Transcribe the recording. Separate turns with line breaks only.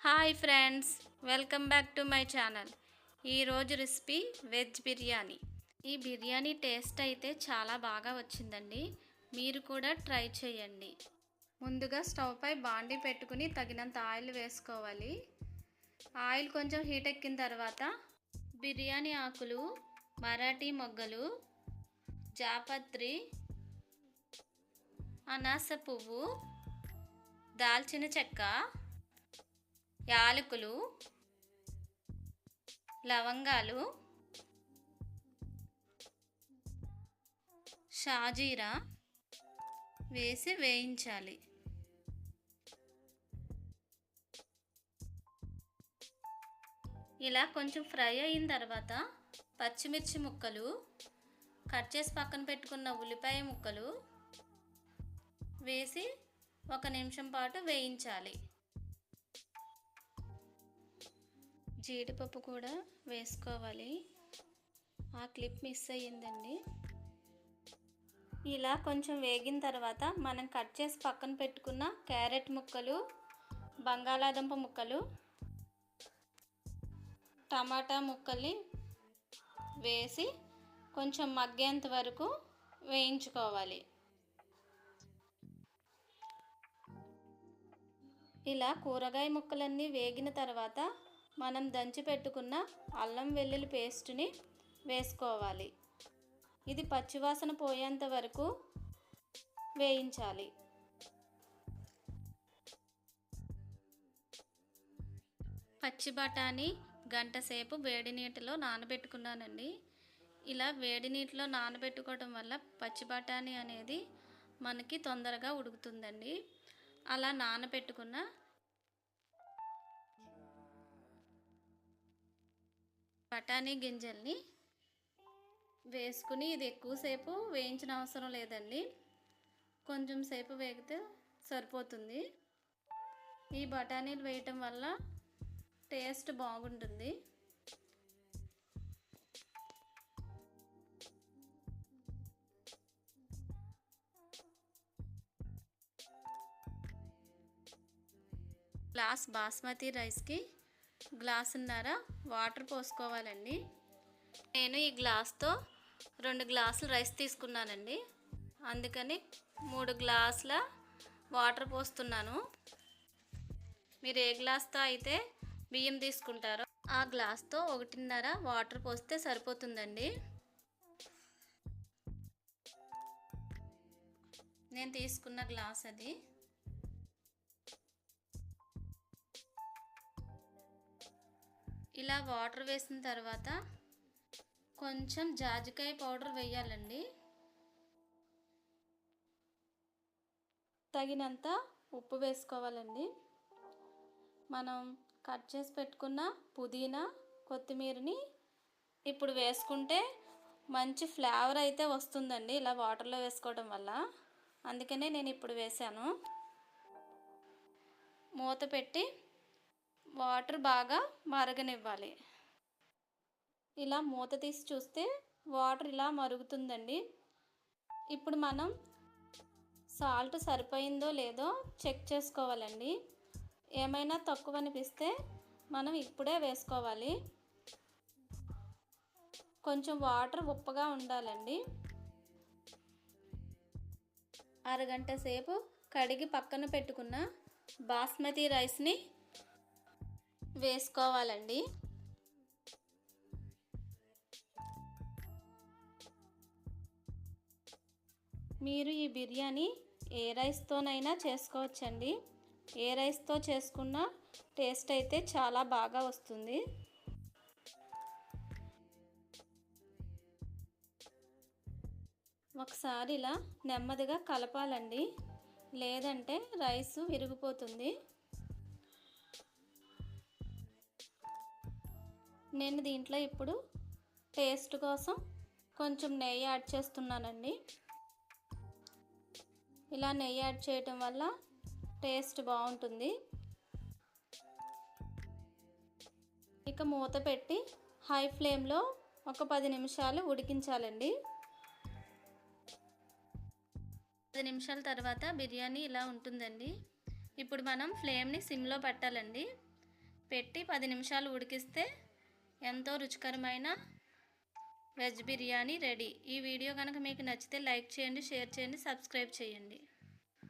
Hi friends welcome back to my channel. ఈరోజు recipe veg biryani. ఈ biryani taste అయితే చాలా బాగా వచ్చిందండి. మీరు కూడా ట్రై చేయండి. ముందుగా స్టవ్ పై బాండి పెట్టుకుని తగినంత ఆయిల్ వేసుకోవాలి. ఆయిల్ కొంచెం హీట్ ఎక్కిన తర్వాత బిర్యానీ ఆకులు మరాఠీ మొగ్గలు జాపత్రి అనాస పువ్వు దాల్చిన చెక్క యాలకులు లవంగాలు షాజీరా వేసి వేయించాలి. ఇలా కొంచెం ఫ్రై అయిన తర్వాత పచ్చిమిర్చి ముక్కలు కట్ చేసి పక్కన పెట్టుకున్న ఉల్లిపాయ ముక్కలు వేసి ఒక నిమిషం పాటు వేయించాలి. జీడిపప్పు కూడా వేసుకోవాలి. ఆ క్లిప్ మిస్ అయ్యిందండి. ఇలా కొంచెం వేగిన తర్వాత మనం కట్ చేసి పక్కన పెట్టుకున్న క్యారెట్ ముక్కలు బంగాళాదుంప ముక్కలు టమాటా ముక్కల్ని వేసి కొంచెం మగ్గేంత వరకు వేయించుకోవాలి. ఇలా కూరగాయ ముక్కలన్నీ వేగిన తర్వాత మనం దంచి పెట్టుకున్న అల్లం వెల్లుల్లి పేస్ట్ని వేసుకోవాలి. ఇది పచ్చివాసన పోయేంత వరకు వేయించాలి. పచ్చి బఠానీ గంట సేపు వేడి నీటిలో నానబెట్టుకున్నానండి. ఇలా వేడి నీటిలో నానబెట్టుకోవడం వల్ల పచ్చి బఠానీ అనేది మనకి తొందరగా ఉడుకుతుందండి. అలా నానబెట్టుకున్న బఠానీ గింజల్ని వేసుకుని ఇది ఎక్కువసేపు వేయించిన అవసరం లేదండి. కొంచెం సేపు వేగితే సరిపోతుంది. ఈ బఠానీలు వేయటం వల్ల టేస్ట్ బాగుంటుంది. గ్లాస్ బాస్మతి రైస్కి గ్లాసున్నర? వాటర్ పోసుకోవాలండి. నేను ఈ గ్లాస్తో రెండు గ్లాసులు రైస్ తీసుకున్నానండి. అందుకని మూడు గ్లాసుల వాటర్ పోస్తున్నాను. మీరు ఏ గ్లాస్తో అయితే బియ్యం తీసుకుంటారో ఆ గ్లాస్తో ఒకటిన్నర వాటర్ పోస్తే సరిపోతుందండి. నేను తీసుకున్న గ్లాస్ అది ఇలా వాటర్ వేసిన తర్వాత కొంచెం జాజికాయ పౌడర్ వేయాలండి. తగినంత ఉప్పు వేసుకోవాలండి. మనం కట్ చేసి పెట్టుకున్న పుదీనా కొత్తిమీరని ఇప్పుడు వేసుకుంటే మంచి ఫ్లేవర్ అయితే వస్తుందండి ఇలా వాటర్లో వేసుకోవడం వల్ల. అందుకనే నేను ఇప్పుడు వేసాను మూత పెట్టి వాటర్ బాగా మరగనివ్వాలి. ఇలా మూత తీసి చూస్తే వాటర్ ఇలా మరుగుతుందండి. ఇప్పుడు మనం సాల్ట్ సరిపోయిందో లేదో చెక్ చేసుకోవాలండి. ఏమైనా తక్కువ అనిపిస్తే మనం ఇప్పుడే వేసుకోవాలి. కొంచెం వాటర్ ఉప్పగా ఉండాలండి. అరగంట సేపు కడిగి పక్కన పెట్టుకున్న బాస్మతి రైస్ని వేసుకోవాలండి. మీరు ఈ బిర్యానీ ఏ రైస్తోనైనా చేసుకోవచ్చండి. ఏ రైస్తో చేసుకున్న టేస్ట్ అయితే చాలా బాగా వస్తుంది. ఒకసారి ఇలా నెమ్మదిగా కలపాలండి. లేదంటే రైస్ విరిగిపోతుంది. నేను దీంట్లో ఇప్పుడు టేస్ట్ కోసం కొంచెం నెయ్యి యాడ్ చేస్తున్నానండి. ఇలా నెయ్యి యాడ్ చేయటం వల్ల టేస్ట్ బాగుంటుంది. ఇక మూత పెట్టి హై ఫ్లేమ్లో ఒక పది నిమిషాలు ఉడికించాలండి. పది నిమిషాల తర్వాత బిర్యానీ ఇలా ఉంటుందండి. ఇప్పుడు మనం ఫ్లేమ్ని సిమ్లో పెట్టాలండి. పెట్టి పది నిమిషాలు ఉడికిస్తే ఎంతో రుచికరమైన వెజ్ బిర్యానీ రెడీ. ఈ వీడియో కనుక మీకు నచ్చితే లైక్ చేయండి షేర్ చేయండి సబ్స్క్రైబ్ చేయండి.